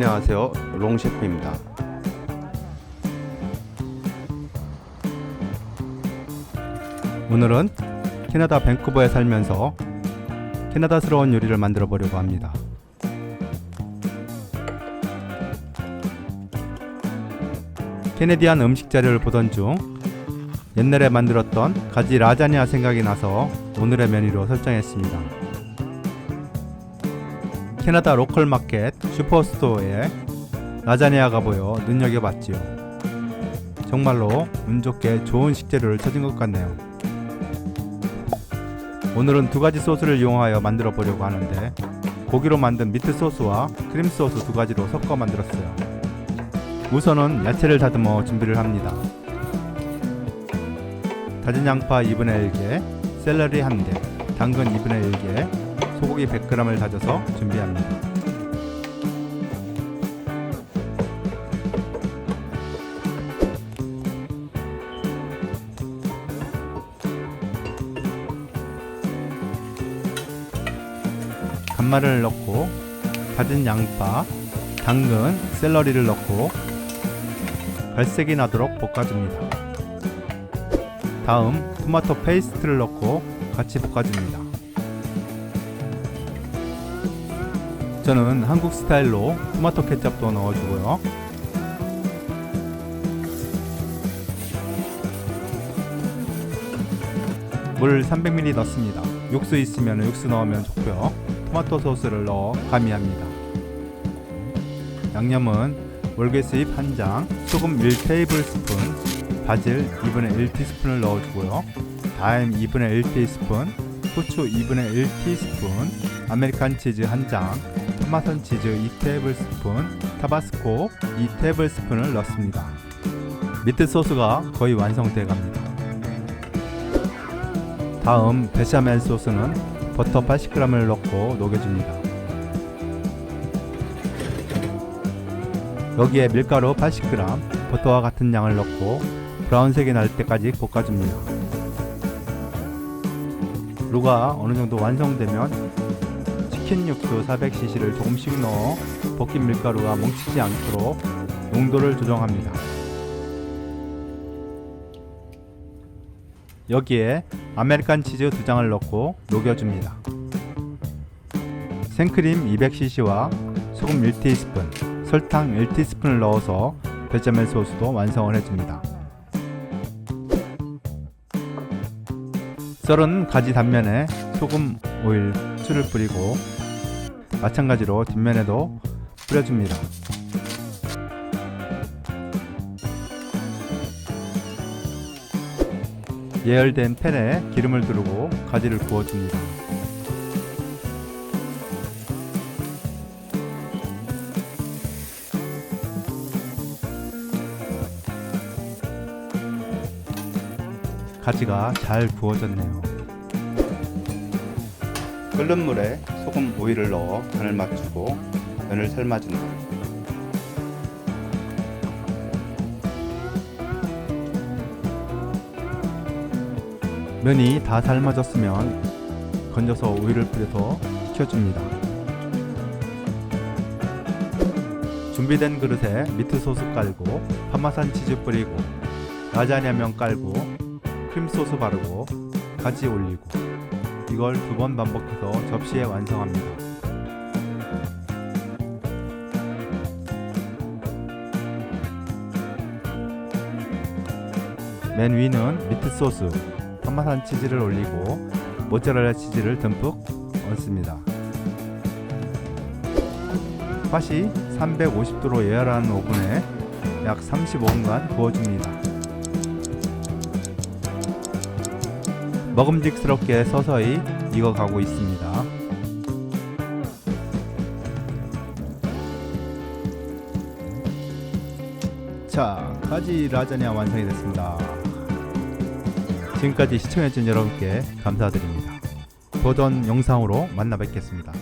안녕하세요. 롱셰프입니다. 오늘은 캐나다 밴쿠버에 살면서 캐나다스러운 요리를 만들어 보려고 합니다. 캐네디안 음식 자료를 보던 중 옛날에 만들었던 가지 라자냐 생각이 나서 오늘의 메뉴로 설정했습니다. 캐나다 로컬 마켓 슈퍼스토어에 라자냐가 보여 눈여겨봤지요. 정말로 운 좋게 좋은 식재료를 찾은 것 같네요. 오늘은 두 가지 소스를 이용하여 만들어 보려고 하는데 고기로 만든 미트 소스와 크림 소스 두 가지로 섞어 만들었어요. 우선은 야채를 다듬어 준비를 합니다. 다진 양파 2분의 1개, 샐러리 1개, 당근 2분의 1개, 소고기 100g을 다져서 준비합니다. 간마를 넣고 다진 양파, 당근, 샐러리를 넣고 발색이 나도록 볶아줍니다. 다음 토마토 페이스트를 넣고 같이 볶아줍니다. 저는 한국 스타일로 토마토 케첩도 넣어주고요. 물 300ml 넣습니다. 육수 있으면 육수 넣으면 좋고요. 토마토 소스를 넣어 가미합니다. 양념은 월계수잎 1장, 소금 1테이블스푼, 바질 2분의 1티스푼을 넣어주고요. 다임 2분의 1티스푼, 후추 2분의 1티스푼, 아메리칸 치즈 1장, 토마토 치즈 2테이블스푼, 타바스코 2테이블스푼을 넣습니다. 미트 소스가 거의 완성돼 갑니다. 다음 베샤멜 소스는 버터 80g을 넣고 녹여줍니다. 여기에 밀가루 80g, 버터와 같은 양을 넣고 브라운색이 날 때까지 볶아줍니다. 루가 어느 정도 완성되면 치킨 육수 400cc를 조금씩 넣어 볶인 밀가루가 뭉치지 않도록 농도를 조정합니다. 여기에 아메리칸 치즈 2장을 넣고 녹여줍니다. 생크림 200cc와 소금 1티스푼, 설탕 1티스푼을 넣어서 베자멜 소스도 완성을 해줍니다. 썰은 가지 단면에 소금, 오일, 술을 뿌리고 마찬가지로 뒷면에도 뿌려줍니다. 예열된 팬에 기름을 두르고 가지를 구워줍니다. 가지가 잘 구워졌네요. 끓는 물에 소금, 오일을 넣어 간을 맞추고 면을 삶아준다. 면이 다 삶아졌으면 건져서 우유를 뿌려서 식혀줍니다. 준비된 그릇에 미트 소스 깔고 파마산 치즈 뿌리고 라자냐 면 깔고 크림 소스 바르고 가지 올리고 이걸 두 번 반복해서 접시에 완성합니다. 맨 위는 미트 소스, 파마산 치즈를 올리고 모짜렐라 치즈를 듬뿍 얹습니다. 팥이 350도로 예열한 오븐에 약 35분간 구워줍니다. 먹음직스럽게 서서히 익어가고 있습니다. 자, 가지 라자냐 완성이 됐습니다. 지금까지 시청해주신 여러분께 감사드립니다. 보던 영상으로 만나 뵙겠습니다.